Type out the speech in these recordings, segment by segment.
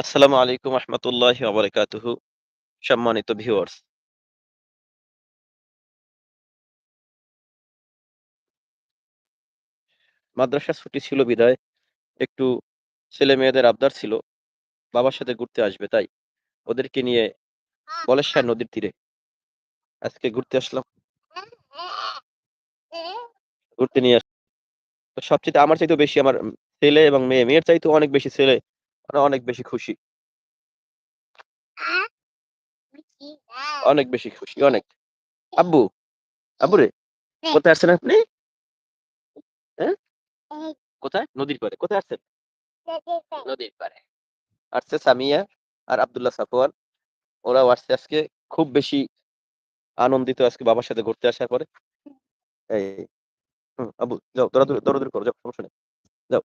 আসসালামু আলাইকুম রহমতুল্লাহি ওয়াবারাকাতুহু সম্মানিত ভিউয়ার্স মাদ্রাসা ছুটি ছিল বিদায়, একটু ছেলে মেয়েদের আবদার ছিল, বাবার সাথে ঘুরতে আসবে, তাই ওদেরকে নিয়ে বলেশ্বর নদীর তীরে। আজকে ঘুরতে আসলাম। ঘুরতে নিয়ে আস সবচেয়ে আমার চাইতেও বেশি আমার ছেলে এবং মেয়ে, মেয়ের চাইতেও অনেক বেশি ছেলে ওরা অনেক বেশি খুশি। অনেক বেশি খুশি অনেক। আব্বু আব্বু রে কোথায় আসছেন আপনি? হ্যাঁ? কোথায়? নদীর পাড়ে কোথায় আসছেন নদীর পাড়ে। আসছে সামিয়া আর আব্দুল্লাহ সাফওয়ান। ওরাও আসছে আজকে। খুব বেশি আনন্দিত আজকে বাবার সাথে ঘুরতে আসার পরে। এই আব্বু যাও দৌড়াদৌড়ি দৌড়াদৌড়ি করো যাও সমস্যা নেই। যাও।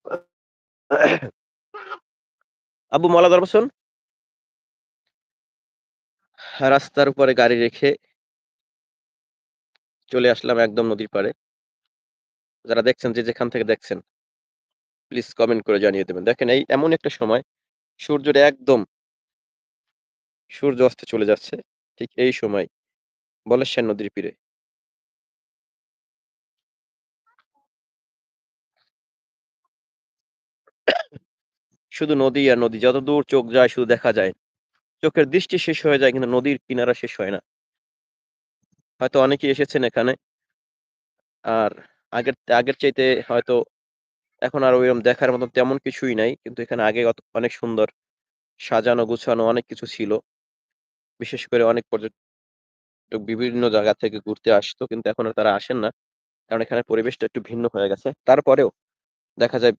আব্বু মলা দরবাসন রাস্তার উপরে গাড়ি রেখে চলে আসলাম একদম নদীর পাড়ে। যারা দেখছেন, যে যেখান থেকে দেখছেন প্লিজ কমেন্ট করে জানিয়ে দেবেন। দেখেন, এই এমন একটা সময় সূর্যের একদম সূর্য অস্তে চলে যাচ্ছে, ঠিক এই সময়, বলেশ্বর নদীর তীরে। শুধু নদী আর নদী, যত দূর চোখ যায় শুধু দেখা যায়। চোখের দৃষ্টি শেষ হয়ে যায় কিন্তু নদীর কিনারা শেষ হয় না। হয়তো অনেকেই এসেছেন এখানে। আর আগের আগের চাইতে হয়তো এখন আর ওইরকম দেখার মতো তেমন কিছুই নাই, কিন্তু এখানে আগে অনেক সুন্দর সাজানো, গুছানো অনেক কিছু ছিল। বিশেষ করে অনেক পর্যটক বিভিন্ন জায়গা থেকে ঘুরতে আসতো, কিন্তু এখন আর তারা আসেন না। কারণ এখানে পরিবেশটা একটু ভিন্ন হয়ে গেছে। তারপরেও দেখা যায়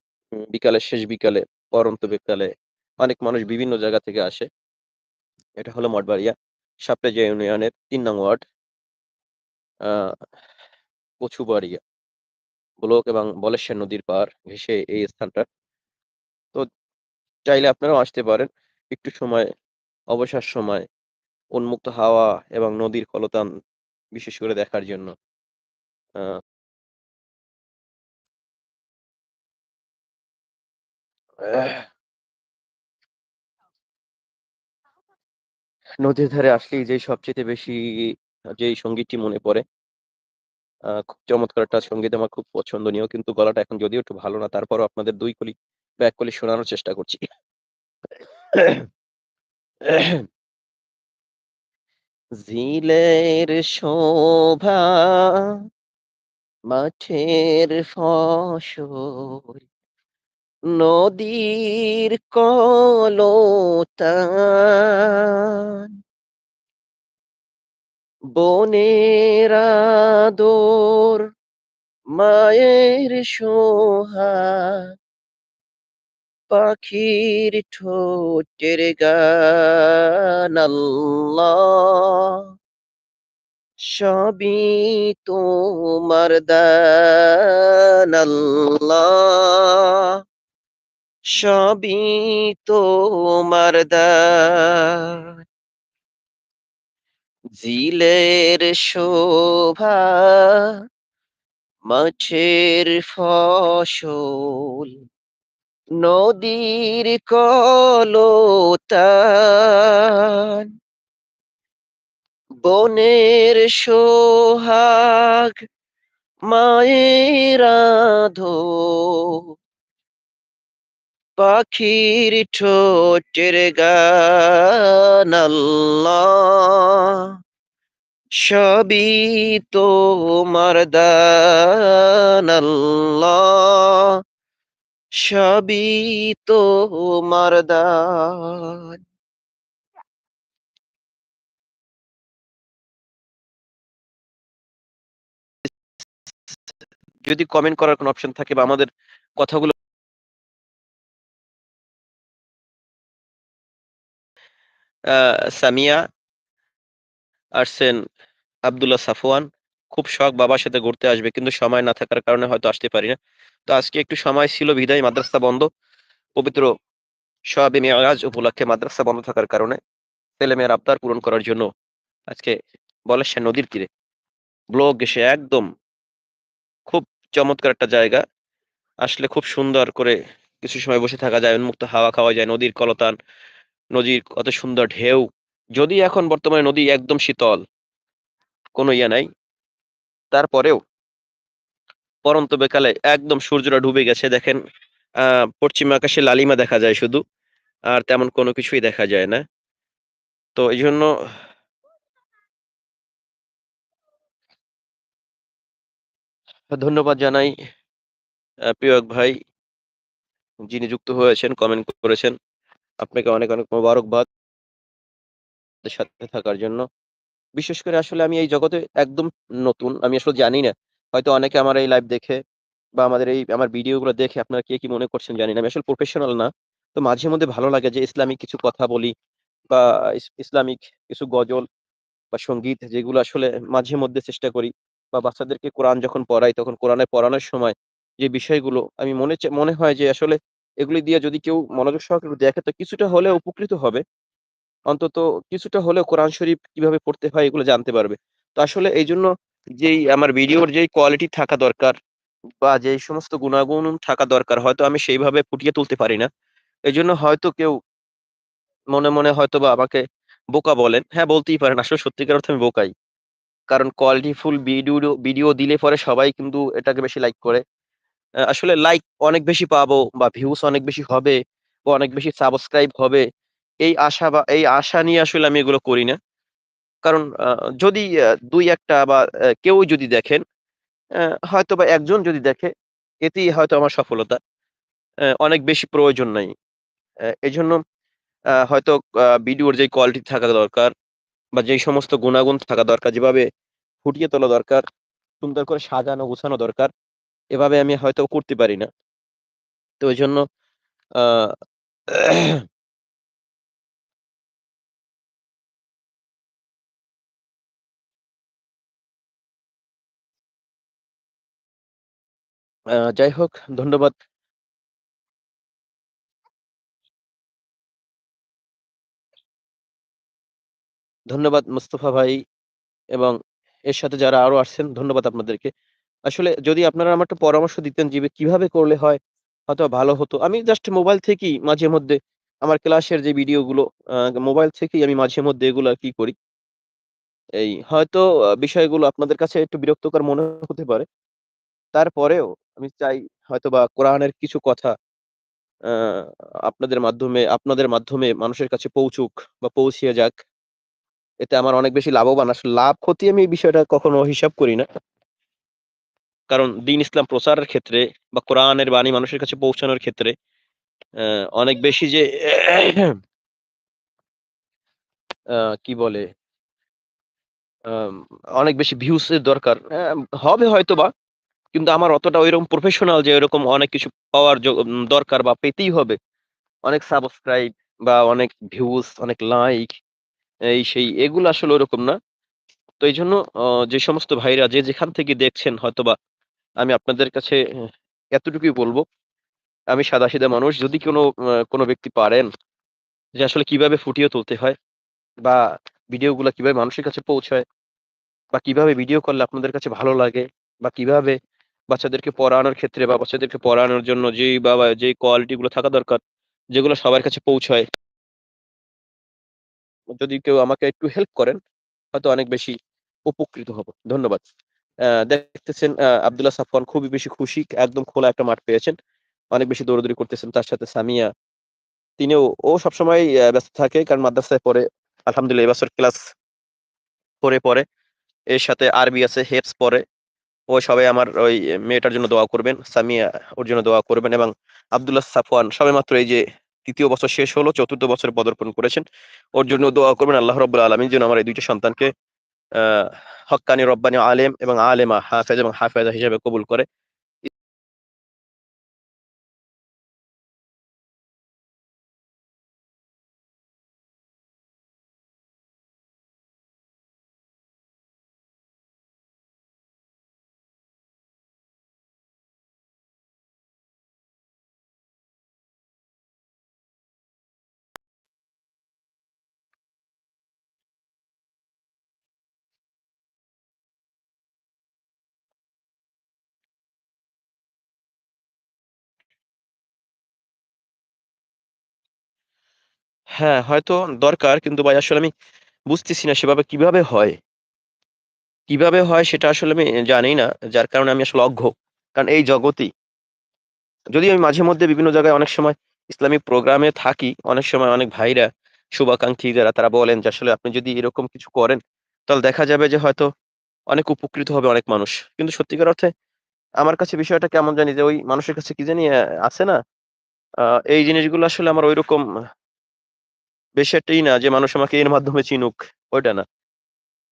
বিকালে শেষ বিকালে পরন্ত বিকালে অনেক মানুষ বিভিন্ন জায়গা থেকে আসে। এটা হলো মঠবাড়িয়া সাপড়েজিয়া ইউনিয়নের তিন নং ওয়ার্ড কচুবাড়িয়া ব্লক এবং বলেশ্বর নদীর পার ঘেঁষে এই স্থানটা। তো চাইলে আপনারাও আসতে পারেন। একটু সময়, অবসর সময়, উন্মুক্ত হাওয়া এবং নদীর কলতান বিশেষ করে দেখার জন্য। নদীর ধারে আসলেই যে সবচেয়ে বেশি, যেই সঙ্গীতটি মনে পড়ে আহ খুব চমৎকার একটা সংগীত আমার খুব পছন্দনীয়, কিন্তু গলাটা এখন যদিও একটু ভালো না, তারপরও আপনাদের দুই কলি, বা এক কলি শোনানোর চেষ্টা করছি। জিলের শোভা, মাঠের ফসল নদীর কলতান। বনের আদর মায়ের সোহা পাখির ঠোঁটের গান সবই তোমার দান সবই তোমার জিলের শোভা মাছের ফসল নদীর কলতান। বনের সোহাগ মায়ের আধো পাখির ঠোঁটের গান, আল্লাহ। সবই তোমার দান সবই যদি কমেন্ট করার কোনো অপশন থাকে বা আমাদের কথাগুলো সামিয়া আসছেন আব্দুল্লাহ সাফওয়ান। খুব শখ বাবার সাথে ঘুরতে আসবে, কিন্তু সময় না থাকার কারণে হয়তো আসতে পারি না। তো আজকে একটু সময় ছিল, বিদায়। মাদ্রাসা বন্ধ। পবিত্র শবে মেয়ারাজ উপলক্ষে মাদ্রাসা বন্ধ থাকার কারণে ছেলে মেয়ের আবদার পূরণ করার জন্য আজকে বলেশ্বর নদীর তীরে। ব্লক এসে একদম খুব চমৎকার একটা জায়গা। আসলে খুব সুন্দর করে কিছু সময় বসে থাকা যায়, উন্মুক্ত হাওয়া খাওয়া যায়, নদীর কলতান নদীর কত সুন্দর ঢেউ। যদি এখন বর্তমানে নদী একদম শীতল। কোনো ইয়ে নাই। তারপরেও পরন্ত বেকালে একদম সূর্যটা ডুবে গেছে দেখেন আ পশ্চিম আকাশে লালিমা দেখা যায় শুধু। আর তেমন কোনো কিছুই দেখা যায় না। তো এই জন্য ধন্যবাদ জানাই আ প্রিয় ভাই যিনি যুক্ত হয়েছেন, কমেন্ট করেছেন। আপনাকে অনেক, অনেক মোবারকবাদ। সাথে থাকার জন্য। বিশেষ করে আসলে আমি এই জগতে একদম নতুন। আমি আসলে জানি না। হয়তো অনেকে আমার এই লাইভ দেখে বা আমাদের এই আমার ভিডিওগুলো দেখে আপনারা কে কি মনে করছেন জানি না। আমি আসলে প্রফেশনাল না। তো মাঝে মধ্যে ভালো লাগে যে ইসলামিক কিছু কথা বলি বা ইসলামিক কিছু গজল বা সংগীত যেগুলো আসলে মাঝে মধ্যে চেষ্টা করি বা বাচ্চাদেরকে কোরআন যখন পড়াই তখন কোরআনে পড়ানোর সময় যে বিষয়গুলো আমি মনে মনে হয় যে আসলে এগুলি দিয়ে যদি কেউ মনোযোগ সহকারে দেখে তো কিছুটা হলেও উপকৃত হবে। অন্তত কিছুটা হলেও কোরআন শরীফ কীভাবে পড়তে হয় এগুলো জানতে পারবে। তো আসলে এই জন্য যেই আমার ভিডিওর যেই কোয়ালিটি থাকা দরকার বা যেই সমস্ত গুণাগুণ থাকা দরকার হয়তো আমি সেইভাবে ফুটিয়ে তুলতে পারি না। এই জন্য হয়তো কেউ মনে, মনে হয়তো বা আমাকে বোকা বলেন। হ্যাঁ, বলতেই পারেন। আসলে সত্যিকার অর্থে আমি বোকাই। কারণ কোয়ালিটি ফুল ভিডিও ভিডিও দিলে পরে সবাই কিন্তু এটাকে বেশি লাইক করে। আসলে লাইক অনেক বেশি পাবো বা ভিউজ অনেক বেশি হবে বা অনেক বেশি সাবস্ক্রাইব হবে। এই আশা বা এই আশা নিয়ে আসলে আমি এগুলো করি না। কারণ যদি দুই ২-১ বা আ কেউই যদি দেখেন, হয়তো বা একজন যদি দেখে, এতেই হয়তো আমার সফলতা। অনেক বেশি প্রয়োজন নাই। এজন্য আ হয়তো ভিডিওর যে কোয়ালিটি থাকা দরকার বা যেই সমস্ত গুণাগুণ থাকা দরকার, যেভাবে ফুটিয়ে তোলা দরকার, সুন্দর করে সাজানো গোছানো দরকার, এভাবে আমি হয়তো করতে পারি না। তো ওই জন্য যাই হোক, ধন্যবাদ। ধন্যবাদ মোস্তফা ভাই এবং এর সাথে যারা আরও আসছেন, ধন্যবাদ আপনাদেরকে। আসলে যদি আপনারা আমাকে একটু পরামর্শ দিতেন যে, কীভাবে করলে হয় হয়তো ভালো হতো। আমি জাস্ট মোবাইল থেকেই মাঝে মধ্যে আমার ক্লাসের যে ভিডিওগুলো, আ মোবাইল থেকেই আমি মাঝে মধ্যে এগুলো আর কি করি। এই হয়তো বিষয়গুলো আপনাদের কাছে একটু বিরক্তকর মনে হতে পারে। তারপরেও আমি চাই হয়তোবা কোরআনের কিছু কথা, আ, আপনাদের মাধ্যমে আপনাদের মাধ্যমে মানুষের কাছে পৌঁছুক বা পৌঁছিয়ে যাক। এতে আমার অনেক বেশি লাভবান। আসলে লাভ ক্ষতি আমি এই বিষয়টা কখনো হিসাব করি না। কারণ দ্বীন ইসলাম প্রচারের ক্ষেত্রে বা কোরআনের বাণী মানুষের কাছে পৌঁছানোর ক্ষেত্রে অনেক বেশি যে কি বলে? অনেক বেশি ভিউজ এর দরকার। অ্যা হবে হয়তোবা। কিন্তু আমার অতটা ঐরকম প্রফেশনাল যে ওইরকম অনেক কিছু পাওয়ার দরকার বা পেতেই হবে। অনেক সাবস্ক্রাইব বা অনেক ভিউজ, অনেক লাইক এই সেই এগুলো আসলে ওরকম না। তো এইজন্য অ যে সমস্ত ভাইরা যে যেখান থেকে দেখছেন হয়তোবা আমি আপনাদের কাছে এতটুকুই বলব আমি সাদাসিধা মানুষ। যদি কোনো কোন ব্যক্তি পারেন যে আসলে কীভাবে ফুটিয়ে তুলতে হয় বা ভিডিওগুলা কীভাবে মানুষের কাছে পৌঁছায় বা কীভাবে ভিডিও করলে আপনাদের কাছে ভালো লাগে বা কীভাবে বাচ্চাদেরকে পড়ানোর ক্ষেত্রে বা বাচ্চাদেরকে পড়ানোর জন্য যেই বা বা যেই কোয়ালিটি গুলো থাকা দরকার, যেগুলো সবার কাছে পৌঁছায় যদি কেউ আমাকে একটু হেল্প করেন, হয়তো অনেক বেশি উপকৃত হব। ধন্যবাদ। দেখতেছেন আব্দুল্লাহ সাফওয়ান খুবই বেশি খুশি। একদম খোলা একটা মাঠ পেয়েছেন। অনেক বেশি দৌড়াদৌড়ি করতেছেন। তার সাথে সামিয়া, তিনিও ও সবসময় ব্যস্ত থাকে কারণ মাদ্রাসায় পড়ে। আলহামদুলিল্লাহ এবছর ক্লাস 4 এ পড়ে। এর সাথে আরবি আছে, হেফজ পড়ে। ও সবাই আমার ওই মেয়েটার জন্য দোয়া করবেন। সামিয়া ওর জন্য দোয়া করবেন এবং আব্দুল্লাহ সাফওয়ান সবেমাত্র এই যে ৩য় বছর শেষ হলো, ৪র্থ বছরে পদার্পণ করেছেন। ওর জন্য দোয়া করবেন আল্লাহ রাব্বুল আলামিন যেন আমার এই দুইটা সন্তানকে হক্কানি রব্বানি আলেম এবং আলেমা, হাফেজ এবং হাফেজা হিসেবে কবুল করে। হ্যাঁ, হয়তো দরকার কিন্তু ভাই আসলে আমি বুঝতেছি না সেভাবে কীভাবে হয়? কীভাবে হয় সেটা আসলে আমি জানি না। যার কারণে আমি আসলে অজ্ঞ। কারণ এই জগতেই যদি আমি মাঝে মধ্যে বিভিন্ন জায়গায় অনেক সময় ইসলামিক প্রোগ্রামে থাকি, অনেক সময় অনেক ভাইরা, শুভাকাঙ্ক্ষী যারা তারা বলেন যে, "আসলে আপনি যদি এরকম কিছু করেন, তাহলে দেখা যাবে যে হয়তো অনেক উপকৃত হবে অনেক মানুষ।" কিন্তু সত্যিকার অর্থে আমার কাছে বিষয়টা কেমন জানি যে ওই মানুষের কাছে কি জানি আছে না? এই জিনিসগুলো আসলে আমার ঐরকম বেশি না যে মানুষ আমাকে এর মাধ্যমে চিনুক, ওইটা না।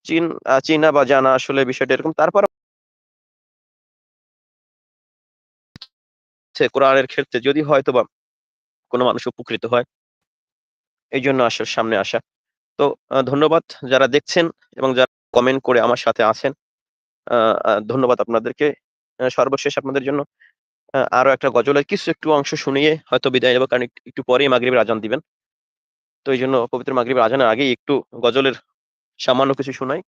চিন চিনা বা জানা আসলে বিষয়টা এরকম। তারপরেও হচ্ছে কোরআনের ক্ষেত্রে যদি হয়তো বা কোনো মানুষ উপকৃত হয় এই জন্য আসলে সামনে আসা। তো ধন্যবাদ যারা দেখছেন এবং যারা কমেন্ট করে আমার সাথে আছেন। ধন্যবাদ আপনাদেরকে। সর্বশেষ আপনাদের জন্য আরও একটা গজলের কিছু একটু অংশ শুনিয়ে হয়তো বিদায় নেব। কারণ একটু পরেই মাগরিবের আজান দিবেন। তো এইজন্য পবিত্র মাগরিবের আজানের আগেই একটু গজলের সামান্য কিছু শোনাই।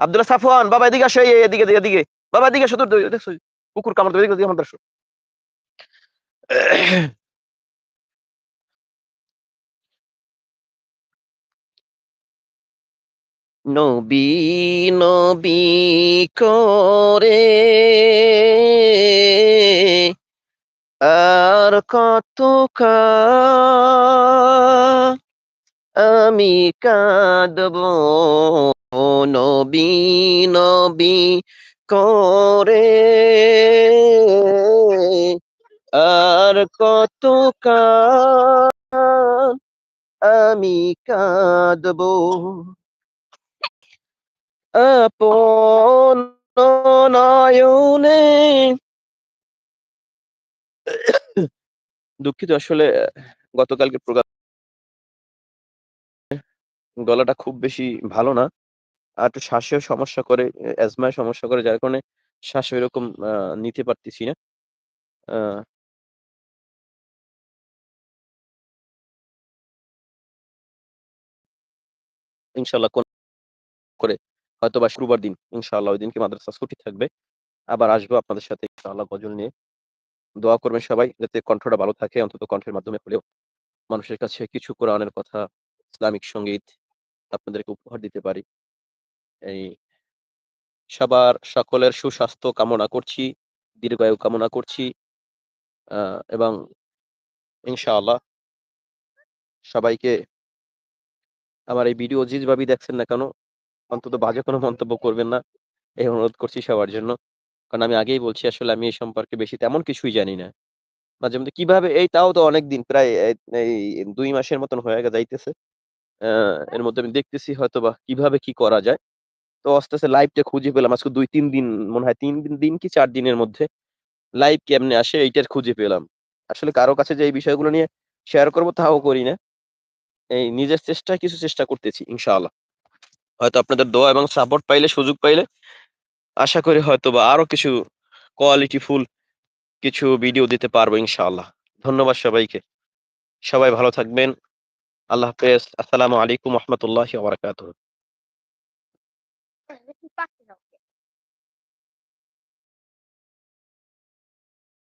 আব্দুল্লাহ সাফওয়ান, বাবা এদিকে আসো, এই এদিকে, এদিকে। বাবা এদিকে আসো, দেখছ কুকুর কামড় এদিকে, এদিকে আমাদের আসো। নবী, নবী করে আর কত আমি কাঁদবো নবী, নবী করে। আর কত আমি কাঁদবো। আপন নয়নে দুঃখিত আসলে গতকালকে প্রোগ্রাম গলাটা খুব বেশি ভালো না। আর একটু শ্বাসেও সমস্যা করে, অ্যাজমায় সমস্যা করে যার কারণে শ্বাস ঐরকম আ নিতে পারতেছি না। আ ইনশাআল্লাহ কোন করে হয়তোবা শুক্রবার দিন ইনশাআল্লাহ দিনকে মাদ্রাসা ছুটি থাকবে। আবার আসব আপনাদের সাথে ইনশাআল্লাহ গজল নিয়ে। দোয়া করবেন সবাই যাতে কণ্ঠটা ভালো থাকে অন্তত কণ্ঠের মাধ্যমে হলেও মানুষের কাছে কিছু কোরআনের কথা, ইসলামিক সংগীত আপনাদেরকে উপহার দিতে পারি। এই সবার সকলের সুস্বাস্থ্য কামনা করছি, দীর্ঘায়ু কামনা করছি। এবং ইনশাআল্লাহ সবাইকে আমার এই ভিডিও যেভাবেই দেখছেন না কেন, অন্তত বাজে কোনো মন্তব্য করবেন না। এই অনুরোধ করছি সবার জন্য। কারণ আমি আগেই বলছি আসলে আমি এই সম্পর্কে বেশি তেমন কিছুই জানি না। মাঝে মধ্যে কীভাবে এই তাও তো অনেকদিন প্রায় এই ২ মাসের মতন হয়ে যাইতেছে। আ এর মধ্যে আমি দেখতেছি হয়তো বা কীভাবে কি করা যায়। তো আস্তে, আস্তে লাইভটা খুঁজে পেলাম। আজকে ২-৩ দিন মনে হয় তিন দিন, দিন কি চার দিনের মধ্যে লাইভ কেমনে আসে এইটার খুঁজে পেলাম। আসলে কারও কাছে যে এই বিষয়গুলো নিয়ে শেয়ার করব তাও করি না। এই নিজের চেষ্টায় কিছু চেষ্টা করতেছি ইনশাআল্লাহ। হয়তো আপনাদের দোয়া এবং সাপোর্ট পাইলে, সুযোগ পাইলে আশা করি হয়তো বা আরও কিছু কোয়ালিটি ফুল কিছু ভিডিও দিতে পারব ইনশাআল্লাহ। ধন্যবাদ সবাইকে। সবাই ভালো থাকবেন। আল্লাহ হাফেজ। আসসালামু আলাইকুম রহমতুল্লাহ বারাকাতুহু।